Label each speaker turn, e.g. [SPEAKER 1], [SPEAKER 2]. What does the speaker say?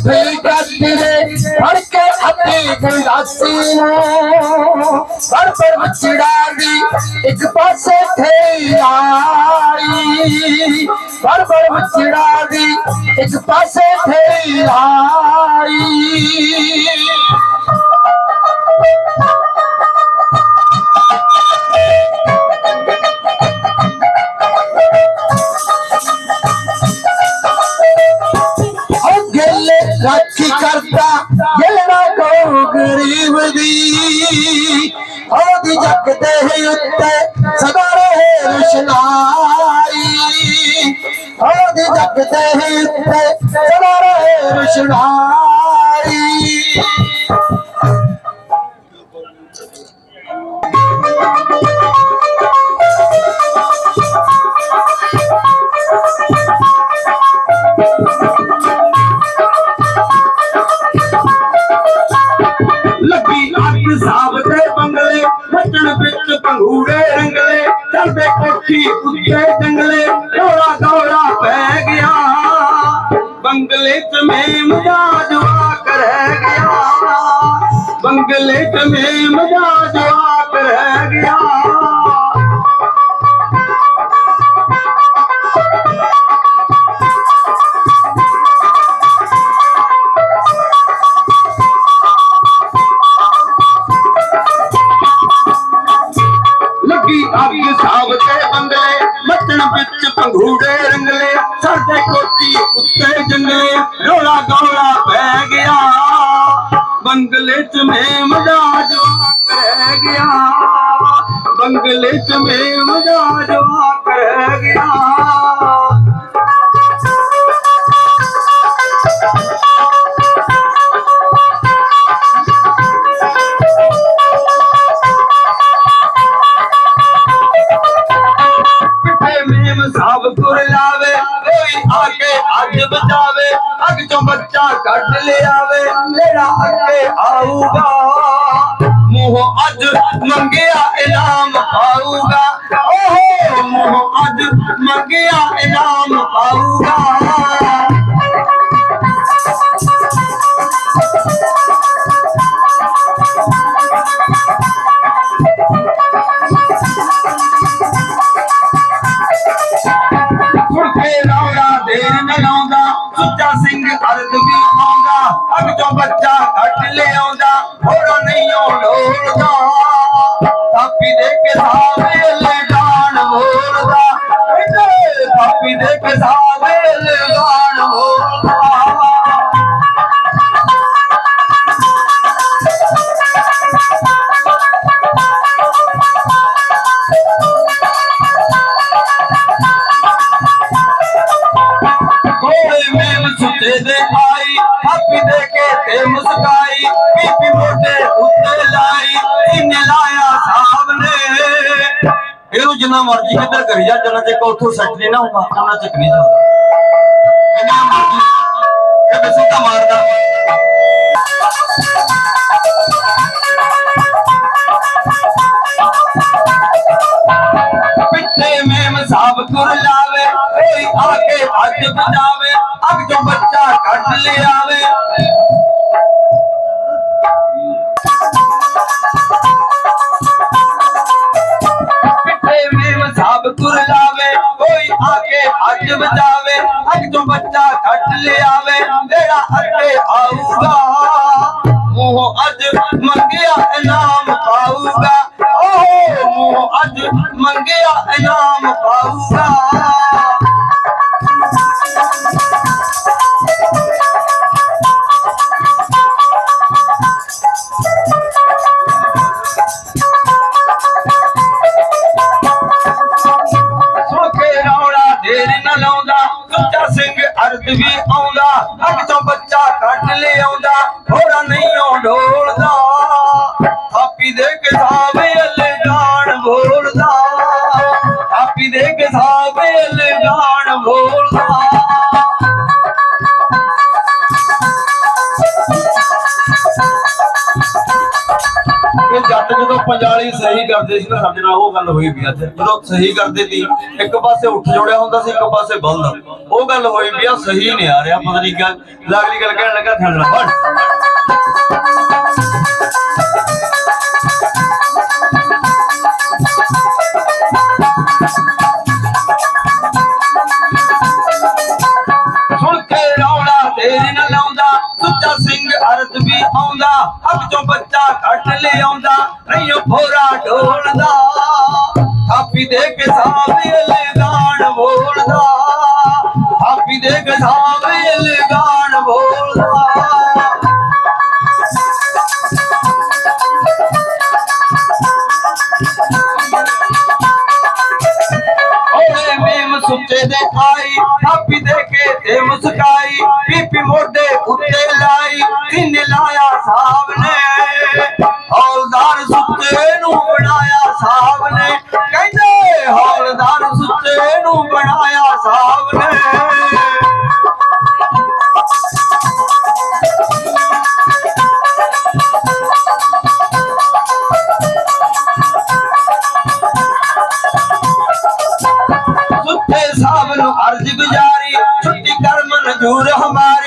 [SPEAKER 1] ਫੇਰ ਕਾਤਰੇ ਫੜ ਕੇ ਅੱਤੀ ਗੰਡਾਸੀ ਨੂੰ। ਪਰ ਪਰ ਵਿਛੜਾ ਦੀ ਇੱਕ ਪਾਸੇ ਠੇਈ ਆਈ ਪਰ ਪਰ ਵਿਛੜਾ ਦੀ ਇੱਕ ਪਾਸੇ ਠੇਈ ਆਈ ਕਰਦਾ ਜਿਹੜਾ ਨਾ ਕੋ ਗਰੀਬ ਦੀ। ਉਹਦੀ ਜੱਗ ਦੇ ਉੱਤੇ ਸਦਾ ਰਹੇ ਰੁਸ਼ਨਾਈ। ਉਹਦੀ ਜੱਗ ਦੇ ਉੱਤੇ ਸਦਾ ਰਹੇ ਰੁਸ਼ਨਾਈ।
[SPEAKER 2] ਪੰਗੂੜੇ ਰੰਗਲੇ ਚਲਦੇ ਕੋਠੀ ਉੱਤੇ ਜੰਗਲੇ ਢੋਲਾ ਢੋਲਾ ਪੈ ਗਿਆ। ਬੰਗਲੇ ਚ ਮੈਂ ਮਜ਼ਾ ਜਵਾ ਰਹਿ ਗਿਆ। ਬੰਗਲੇ ਚ ਮੈਂ ਮਜ਼ਾ ਰੰਗਲੇ ਸਾਡੇ ਕੋਠੀ ਉੱਤੇ ਜੰਗਲੇ, ਰੋਲਾ ਗੋਲਾ ਪੈ ਗਿਆ। ਬੰਗਲੇ ਚ ਮੈਂ ਮਜ਼ਾ ਜਵਾ ਰਹਿ ਗਿਆ। ਬੰਗਲੇ ਚ ਮੈਂ ਮਜ਼ਾ ਜਵਾ ਬਚਾਵੇ, ਅੱਗ ਚੋਂ ਬੱਚਾ ਕੱਢ ਲਿਆਵੇ, ਮੇਰਾ ਅੱਗੇ ਆਊਗਾ। ਮੂੰਹ ਅੱਜ ਮੰਗਿਆ ਇਨਾਮ ਆਊਗਾ। ਓਹੋ, ਮੂੰਹ ਅੱਜ ਮੰਗਿਆ ਇਨਾਮ ਆਊਗਾ। ਰੌੜਾ ਦੇਰ ਨ ਸੁੱਚਾ ਸਿੰਘ ਅਰਦ ਵੀ ਆਉਂਦਾ ਅੱਗ ਚੋਂ ਬੱਚਾ ਕੱਢ ਲਿਆਉਂਦਾ, ਹੋਰਾ ਨਹੀਂ ਢੋਲਦਾ ਥਾਪੀ ਦੇ ਕੇ ਸਾਵੇ ਲਗਾਣ ਬੋਲਦਾ ਥਾਪੀ ਦੇ ਕੇ ਸਾਵੇ ਲਗਾਣ ਬੋਲਦਾ ਦੇ ਆਈ ਹਾਪੀ ਦੇ ਕੇ ਤੇ ਮੁਸਕਾਈ, ਬੀਬੀ ਮੋਢੇ ਉੱਤੇ ਲਾਈ ਇਹਨੇ ਲਾਇਆ ਸਾਹਬ ਨੇ। ਇਹਨੂੰ ਜਿੰਨਾ ਮਰਜ਼ੀ ਕਿੱਧਰ ਕਰੀ ਜਾ, ਜਨਾ ਤੇ ਕੋ ਉੱਥੋਂ ਸੱਟ ਨਹੀਂ ਨਾ ਹੁੰਦਾ ਉਹਨਾਂ ਚੱਕ ਨਹੀਂ ਜਾਂਦਾ। ਜਿੰਨਾ ਮਰਜ਼ੀ ਇਹ ਬਸਿੱਤਾ ਮਾਰਦਾ। ਪਿੱਛੇ ਮੇਮ ਸਾਬ ਤੁਰ ਲਾਵੇ ਕੋਈ ਆ ਕੇ ਹੱਥ ਬਚਾਵੇ ਅੱਗ ਚੋਂ ਬੱਚਾ ਕੱਢ ਲਿਆਵੇ। ਪਿੱਛੇ ਮੇਮ ਸਾਬ ਤੁਰ ਲਾਵੇ ਕੋਈ ਆ ਕੇ ਹੱਥ ਬਚਾਵੇ ਅੱਗ ਚੋਂ ਬੱਚਾ ਕੱਢ ਲਿਆਵੇ ਮੇਰਾ ਅੱਗੇ ਆਊਗਾ। ਮੂੰਹ ਅੱਜ ਮੰਗਿਆ ਇਨਾਮ ਪਾਊਗਾ। ਓਹ, ਮੂੰਹ ਅੱਜ ਮੰਗਿਆ ਇਨਾਮ ਪਾਊਗਾ।
[SPEAKER 3] ਜਦੋਂ ਪੰਜਾਲੀ ਸਹੀ ਕਰਦੇ ਸੀ ਨਾ, ਸਾਡੇ ਨਾਲ ਉਹ ਗੱਲ ਹੋਈ ਵੀ ਅੱਜ ਜਦੋਂ ਸਹੀ ਕਰਦੇ ਸੀ, ਇੱਕ ਪਾਸੇ ਉੱਠ ਜੋੜਿਆ ਹੁੰਦਾ ਸੀ, ਇੱਕ ਪਾਸੇ ਬਲਦ। ਉਹ ਗੱਲ ਹੋਈ ਵੀ ਆ, ਸਹੀ ਨਹੀਂ ਆ ਰਿਹਾ, ਪਤਾ ਨਹੀਂ ਗੱਲ ਲਾਗਲੀ ਗੱਲ ਕਹਿਣ ਲੱਗਾ ਥਣ
[SPEAKER 2] ਸੁਣ ਕੇ ਰੌਲਾ ਤੇਰੀ ਨਾਲ ਆਉਂਦਾ ਸੁੱਚਾ ਸਿੰਘ ਅਰਥ ਵੀ ਆਉਂਦਾ, ਹੱਥ ਚੋਂ ਬੱਚਾ ਕੱਟ ਲੈ ਆਉਂਦਾ ਨਹੀਂ ਉਹ ਢੋਲਦਾ ਥਾਪੀ ਦੇ ਕੇ ਸਾਵੇ ਲਗਾਣ ਬੋਲਦਾ। ਥਾਪੀ ਦੇ ਕੇ ਸਾਵੇ ਲਗਾਣ ਬੋਲਦਾ। ਓਏ ਦੇ ਆਈ, ਥਾਪੀ ਦੇ ਕੇ ਤੇ ਮੁਸਕਾਈ ਪੀਪੀ ਮੋਢੇ ਉੱਤੇ ਲਾਈ, ਤਿੰਨ ਲਾਇਆ ਸਾਹਮਣੇ। ਹੌਲਦਾਰ ਸੁੱਚੇ ਨੂੰ ਬਣਾਇਆ ਸਾਹਮਣੇ ਕਹਿੰਦੇ ਹੌਲਦਾਰ ਸੁੱਚੇ ਨੂੰ ਬਣਾਇਆ ਸਾਹਮਣੇ ਸੁੱਤੇ ਸਾਹਿਬ ਨੂੰ ਅਰਜ਼ ਗੁਜ਼ਾਰੀ, ਛੁੱਟੀ ਕਰ ਮਨਜ਼ੂਰ ਹਮਾਰੀ।